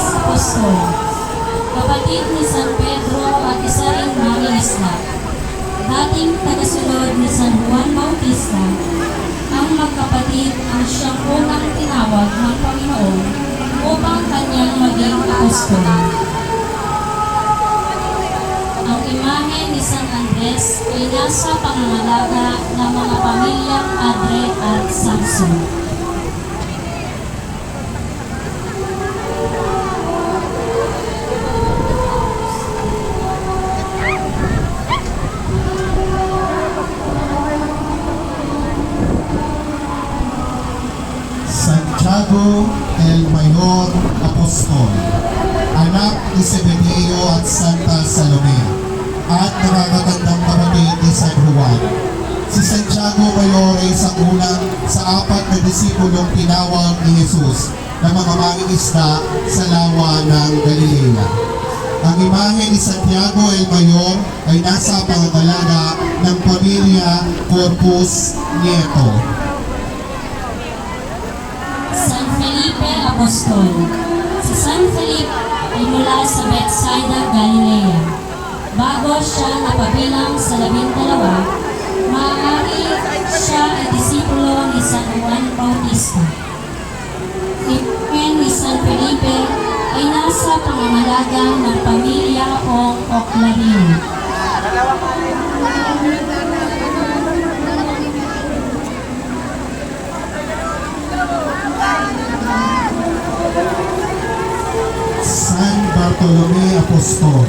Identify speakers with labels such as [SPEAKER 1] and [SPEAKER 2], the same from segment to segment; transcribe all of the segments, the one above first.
[SPEAKER 1] Andres Pison, kapatid ni San Pedro at isa rin mangingisla. Dating tagasunod ni San Juan Bautista, ang magkapatid ang siyang unang tinawag ng Panginoon upang kanyang maging apostol. Ang imahe ni San Andres ay nasa pangangalaga ng mga pamilyang Padre at Samson.
[SPEAKER 2] Santiago el Mayor Apostol, anak ni Zebedeo at Santa Salome, at nakakatandang kapatid ni San Juan. Si Santiago Mayor ay isang unang sa apat na disipulong tinawag ni Jesus na mga mangingisda sa lawa ng Galilea. Ang imahe ni Santiago el Mayor ay nasa pangangalaga ng pamilya Corpus Nieto.
[SPEAKER 1] Apostol. Si San Felipe ay mula sa Bethsaida, Galilea. Bago siya napabilang sa labindalawa, maaari siya ay disipulo ni San Juan Bautista. Imahen ni San Felipe ay nasa pangangalaga ng pamilya o Oclavino.
[SPEAKER 2] Bartolome Apostol.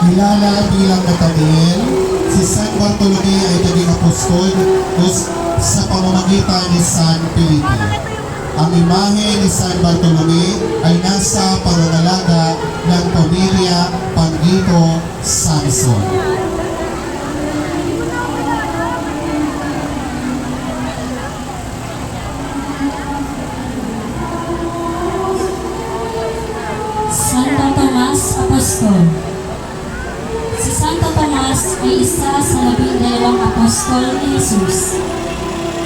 [SPEAKER 2] Kilala bilang Nathaniel, si San Bartolome ay naging apostol sa pamamagitan ni San Felipe. Ang imahe ni San Bartolome ay nasa pangangalaga
[SPEAKER 1] Tomas ay isa sa labindalawang apostol ni Jesus.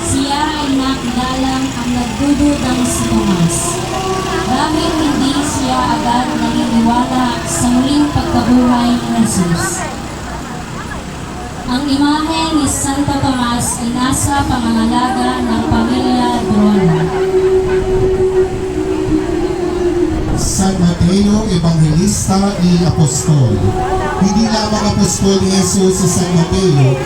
[SPEAKER 1] Siya ay nakilalang ang nagdududang si Tomas. Dahil hindi siya agad naniniwala sa muling pagkabuhay ni Jesus. Ang imahe ni Santo Tomas ay nasa pangangalaga ng pamilya
[SPEAKER 2] Y Apostol. Hindi lamang apostol ni Jesus si San Mateo,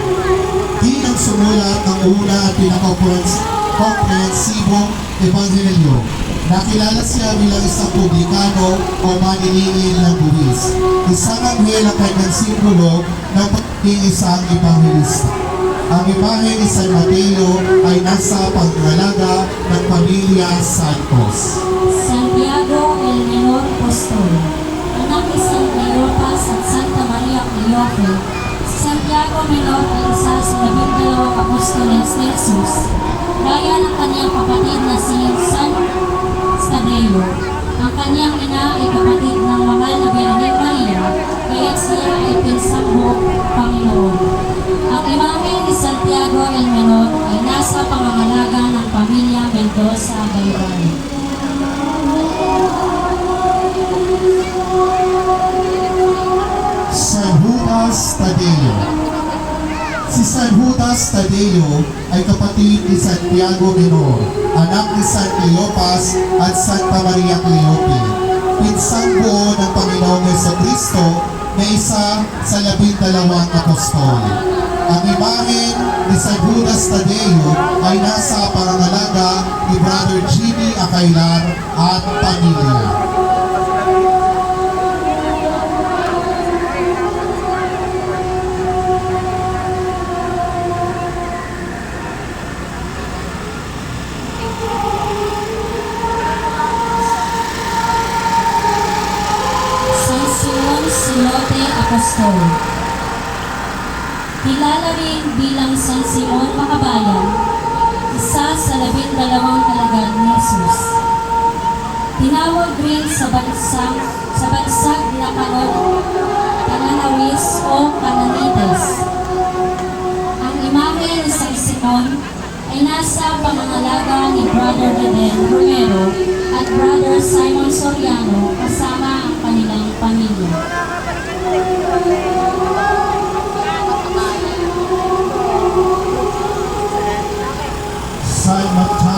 [SPEAKER 2] di sumulat ng una at pinaka-komprehensibong ebanghelyo. Nakilala siya bilang isang publikano o maniningil ng buwis. Isang anghel ang kanyang simbolo ng pagiging isang ebanghelista. Ang imahe ni San Mateo ay nasa pangalaga ng pamilya Santos.
[SPEAKER 1] Santiago el Menor Apostol, Cleofe, si Santiago Menor ay isa sa labindalawang apostoles ni Jesus, gaya ng kanyang kapatid na si San Stadeo. Ang kanyang ina ay kapatid ng mahal na Birhen Maria, kaya siya ay pinsambok Panginoon. Ang imahe ni Santiago el Menor ay nasa pangangalaga ng pamilya Mendoza, Baybayin.
[SPEAKER 2] San Judas Tadeo ay kapatid ni Santiago Menor, anak ni San Cleopas at Santa Maria Cleope. Pinsang buo ng Panginoong Yeso Cristo na isa sa labindalawang apostol. Ang imahen ni San Judas Tadeo ay nasa pangangalaga ni Brother Jimmy Acailar at pamilya.
[SPEAKER 1] San Simon Silote Apostol. Kilala rin bilang San Simon Makabayan, isa sa labindalawang alagad ni Jesus. Tinawag rin sa bansang sa bansag na kanon, Kananawis o Kananites. Ang imahe ni San Simon ay nasa pangangalaga ni Brother Reden Romero at Brother Simon Soriano